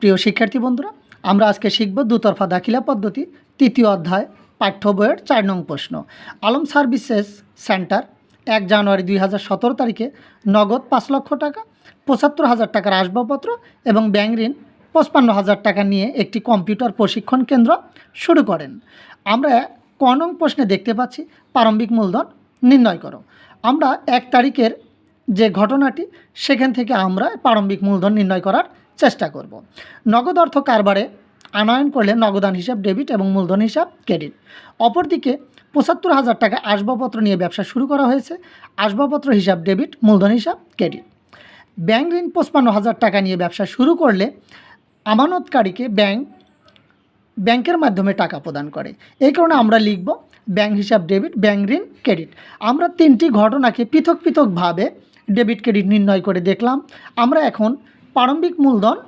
প্রিয় শিক্ষার্থী বন্ধুরা, আমরা আজকে শিখব দুতরফা দাখিলা পদ্ধতি, তৃতীয় অধ্যায়, পাঠ্য বইয়ের চার নং প্রশ্ন। আলম সার্ভিসেস সেন্টার, এক জানুয়ারি দুই হাজার সতেরো তারিখে নগদ পাঁচ লক্ষ টাকা, পঁচাত্তর হাজার টাকার আসবাবপত্র এবং ব্যাংক ঋণ, পঁচপান্ন হাজার টাকা নিয়ে একটি কম্পিউটার প্রশিক্ষণ কেন্দ্র শুরু করেন। আমরা ক নং প্রশ্নে দেখতে পাচ্ছি, প্রারম্ভিক মূলধন নির্ণয় করো। আমরা এক তারিখের যে ঘটনাটি, সেখান থেকে আমরা প্রারম্ভিক মূলধন নির্ণয় করার চেষ্টা করব। নগদ অর্থ কারবারে আনয়ন করলে নগদান হিসাব, ডেবিট এবং মূলধন হিসাব, ক্রেডিট। অপরদিকে পঁচাত্তর হাজার টাকা আসবাবপত্র নিয়ে ব্যবসা শুরু করা হয়েছে। আসবাবপত্র হিসাব, ডেবিট, মূলধন হিসাব, ক্রেডিট। ব্যাংক ঋণ পঁচপান্ন হাজার টাকা নিয়ে ব্যবসা শুরু করলে আমানতকারীকে ব্যাংক, ব্যাংকের মাধ্যমে টাকা প্রদান করে। এই কারণে আমরা লিখব ব্যাংক হিসাব, ডেবিট, ব্যাংক ঋণ, ক্রেডিট। আমরা তিনটি ঘটনাকে পৃথক পৃথকভাবে ডেবিট, ক্রেডিট নির্ণয় করে দেখলাম। আমরা এখন প্রারম্ভিক মূলধন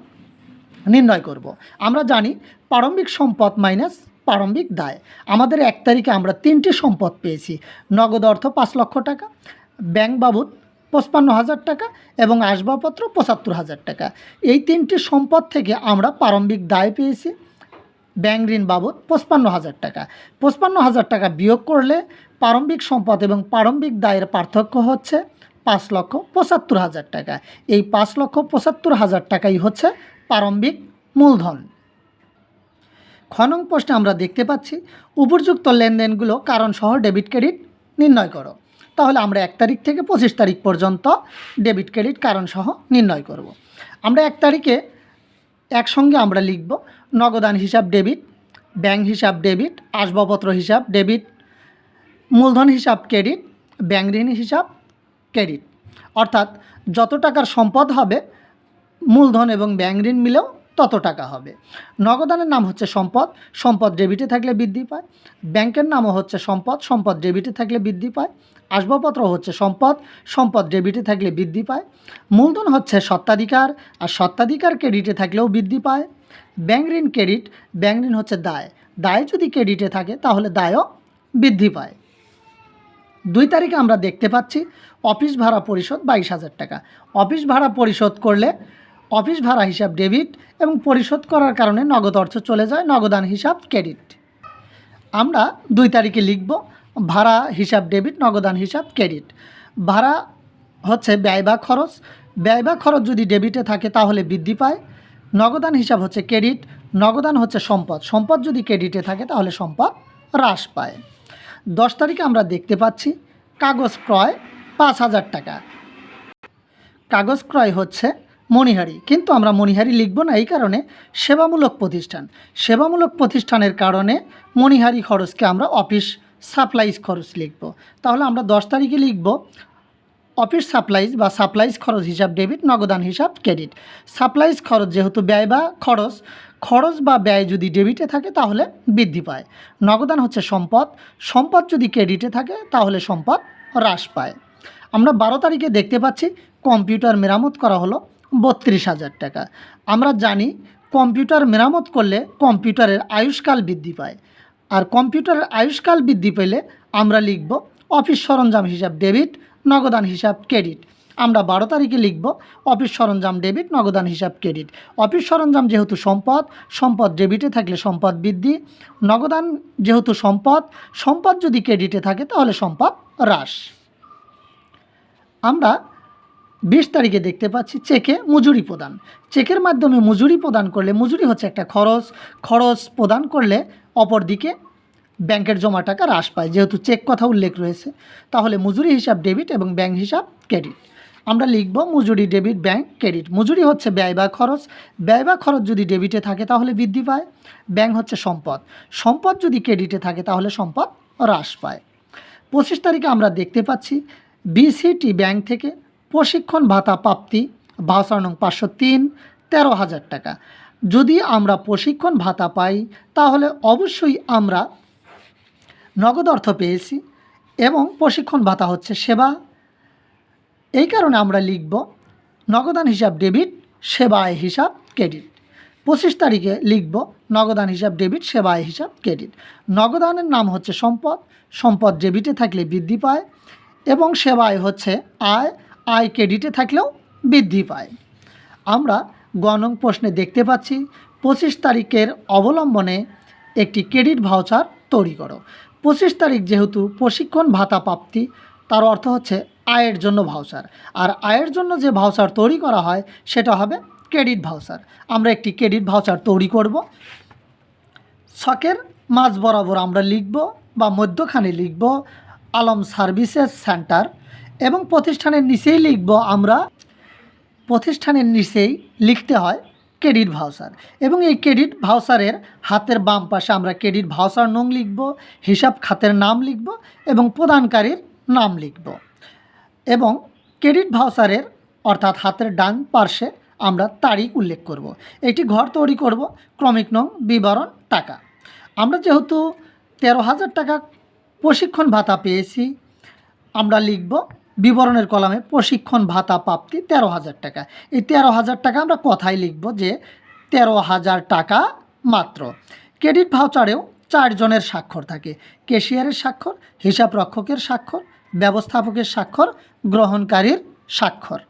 নির্ণয় করব। আমরা জানি প্রারম্ভিক সম্পদ মাইনাস প্রারম্ভিক দায়। আমাদের এক তারিখে আমরা তিনটি সম্পদ পেয়েছি। নগদ অর্থ পাঁচ লক্ষ টাকা, ব্যাংক বাবদ পঁচপান্ন হাজার টাকা এবং আসবাবপত্র পঁচাত্তর হাজার টাকা। এই তিনটি সম্পদ থেকে আমরা প্রারম্ভিক দায় পেয়েছি। ব্যাংক ঋণ বাবদ পঁচপান্ন হাজার টাকা। পঁচপান্ন হাজার টাকা বিয়োগ করলে প্রারম্ভিক সম্পদ এবং প্রারম্ভিক দায়ের পার্থক্য হচ্ছে পাঁচ লক্ষ পঁচাত্তর হাজার টাকা। এই পাঁচ লক্ষ পঁচাত্তর হাজার টাকাই হচ্ছে প্রারম্ভিক মূলধন। খনং প্রশ্নে আমরা দেখতে পাচ্ছি, উপযুক্ত লেনদেনগুলো কারণসহ ডেবিট ক্রেডিট নির্ণয় করো। তাহলে আমরা এক তারিখ থেকে পঁচিশ তারিখ পর্যন্ত ডেবিট ক্রেডিট কারণসহ নির্ণয় করব। আমরা এক তারিখে একসঙ্গে আমরা লিখব নগদান হিসাব ডেবিট, ব্যাংক হিসাব ডেবিট, আসবাবপত্র হিসাব ডেবিট, মূলধন হিসাব ক্রেডিট, ব্যাংক ঋণ হিসাব ক্রেডিট। অর্থাৎ যত টাকার সম্পদ হবে, মূলধন এবং ব্যাংক ঋণ মিলেও তত টাকা হবে। নগদানের নাম হচ্ছে সম্পদ সম্পদ ডেবিটে থাকলে বৃদ্ধি পায়। ব্যাংকের নামও হচ্ছে সম্পদ সম্পদ ডেবিটে থাকলে বৃদ্ধি পায়। আসবাবপত্র হচ্ছে সম্পদ সম্পদ ডেবিটে থাকলে বৃদ্ধি পায়। মূলধন হচ্ছে সত্ত্বাধিকার আর সত্ত্বাধিকার ক্রেডিটে থাকলেও বৃদ্ধি পায়। ব্যাংক ঋণ ক্রেডিট, ব্যাংক ঋণ হচ্ছে দায়। দায় যদি ক্রেডিটে থাকে, তাহলে দায়ও বৃদ্ধি পায়। দুই তারিখে আমরা দেখতে পাচ্ছি অফিস ভাড়া পরিশোধ বাইশ হাজার টাকা। অফিস ভাড়া পরিশোধ করলে অফিস ভাড়া হিসাব ডেবিট এবং পরিশোধ করার কারণে নগদ অর্থ চলে যায়, নগদান হিসাব ক্রেডিট। আমরা দুই তারিখে লিখব ভাড়া হিসাব ডেবিট, নগদান হিসাব ক্রেডিট। ভাড়া হচ্ছে ব্যয় বা খরচ। ব্যয় বা খরচ যদি ডেবিটে থাকে তাহলে বৃদ্ধি পায়। নগদান হিসাব হচ্ছে ক্রেডিট, নগদান হচ্ছে সম্পদ। সম্পদ যদি ক্রেডিটে থাকে তাহলে সম্পদ হ্রাস পায়। দশ তারিখে আমরা দেখতে পাচ্ছি কাগজ ক্রয় পাঁচ হাজার টাকা। কাগজ ক্রয় হচ্ছে মণিহারি। কিন্তু আমরা মণিহারি লিখব না, এই কারণে সেবামূলক প্রতিষ্ঠান। সেবামূলক প্রতিষ্ঠানের কারণে মণিহারি খরচকে আমরা অফিস সাপ্লাইজ খরচ লিখব। তাহলে আমরা দশ তারিখে লিখব অফিস সাপ্লাইজ বা সাপ্লাইজ খরচ হিসাব, ডেবিট, নগদান হিসাব, ক্রেডিট। সাপ্লাইজ খরচ যেহেতু ব্যয় বা খরচ খরচ বা ব্যয় যদি ডেবিটে থাকে তাহলে বৃদ্ধি পায়। নগদান হচ্ছে সম্পদ সম্পদ যদি ক্রেডিটে থাকে তাহলে সম্পদ হ্রাস পায়। আমরা বারো তারিখে দেখতে পাচ্ছি কম্পিউটার মেরামত করা হলো বত্রিশ হাজার টাকা। আমরা জানি কম্পিউটার মেরামত করলে কম্পিউটারের আয়ুষ্কাল বৃদ্ধি পায়। আর কম্পিউটারের আয়ুষ্কাল বৃদ্ধি পেলে আমরা লিখব অফিস সরঞ্জাম হিসাব, ডেবিট নগদান হিসাব ক্রেডিট। আমরা বারো তারিখে লিখব, অফিস সরঞ্জাম ডেবিট, নগদান হিসাব ক্রেডিট। অফিস সরঞ্জাম যেহেতু সম্পদ সম্পদ ডেবিটে থাকলে সম্পদ বৃদ্ধি। নগদান যেহেতু সম্পদ সম্পদ যদি ক্রেডিটে থাকে তাহলে সম্পদ হ্রাস। আমরা বিশ তারিখে দেখতে পাচ্ছি চেকে মজুরি প্রদান। চেকের মাধ্যমে মজুরি প্রদান করলে মজুরি হচ্ছে একটা খরচ খরচ প্রদান করলে অপরদিকে ব্যাংকের জমা টাকা হ্রাস পায়। যেহেতু চেক কথা উল্লেখ রয়েছে, তাহলে মজুরি হিসাব ডেবিট এবং ব্যাংক হিসাব ক্রেডিট। আমরা লিখব মজুরি ডেবিট, ব্যাংক ক্রেডিট। মজুরি হচ্ছে ব্যয় বা খরচ। ব্যয় বা খরচ যদি ডেবিটে থাকে তাহলে বৃদ্ধি পায়। ব্যাংক হচ্ছে সম্পদ। সম্পদ যদি ক্রেডিটে থাকে তাহলে সম্পদ হ্রাস পায়। পঁচিশ তারিখে আমরা দেখতে পাচ্ছি, বিসিটি ব্যাংক থেকে প্রশিক্ষণ ভাতা প্রাপ্তি ভাউচার নং পাঁচশো তিন, তেরো হাজার টাকা। যদি আমরা প্রশিক্ষণ ভাতা পাই, তাহলে অবশ্যই আমরা নগদ অর্থ পেয়েছি এবং প্রশিক্ষণ ভাতা হচ্ছে সেবা। এই কারণে আমরা লিখব নগদান হিসাব ডেবিট সেবায় হিসাব, ক্রেডিট। পঁচিশ তারিখে লিখব নগদান হিসাব ডেবিট সেবায় হিসাব, ক্রেডিট। নগদানের নাম হচ্ছে সম্পদ সম্পদ ডেবিটে থাকলে বৃদ্ধি পায় এবং সেবায় হচ্ছে আয় আয় ক্রেডিটে থাকলেও বৃদ্ধি পায়। আমরা গণং প্রশ্নে দেখতে পাচ্ছি, পঁচিশ তারিখের অবলম্বনে একটি ক্রেডিট ভাউচার তৈরি করো। পঁচিশ তারিখ যেহেতু প্রশিক্ষণ ভাতা প্রাপ্তি, তার অর্থ হচ্ছে আয়ের জন্য ভাউচার আর আয়ের জন্য যে ভাউচার তৈরি করা হয়, সেটা হবে ক্রেডিট ভাউচার আমরা একটি ক্রেডিট ভাউচার তৈরি করব। ছকের মাঝ বরাবর আমরা লিখব বা মধ্যখানে লিখব আলম সার্ভিসেস সেন্টার এবং প্রতিষ্ঠানের নিচেই লিখব আমরা, প্রতিষ্ঠানের নিচেই লিখতে হয় ক্রেডিট ভাউচার। এবং এই ক্রেডিট ভাউচারের হাতের বাম পাশে আমরা ক্রেডিট ভাউচার নং লিখব, হিসাব খাতের নাম লিখব এবং প্রদানকারীর নাম লিখব। এবং ক্রেডিট ভাউচারের অর্থাৎ হাতের ডান পার্শ্বে আমরা তারিখ উল্লেখ করব। একটি ঘর তৈরি করব, ক্রমিক নং, বিবরণ, টাকা। আমরা যেহেতু তেরো হাজার টাকা প্রশিক্ষণ ভাতা পেয়েছি, আমরা লিখব বিবরণের কলামে প্রশিক্ষণ ভাতা প্রাপ্তি তেরো হাজার টাকা। এই তেরো হাজার টাকা আমরা কথায় লিখব যে তেরো হাজার টাকা মাত্র। ক্রেডিট ভাউচারেও চারজনের স্বাক্ষর থাকে। কেশিয়ারের স্বাক্ষর, হিসাবরক্ষকের স্বাক্ষর, ব্যবস্থাপকের স্বাক্ষর, গ্রহণকারীর স্বাক্ষর।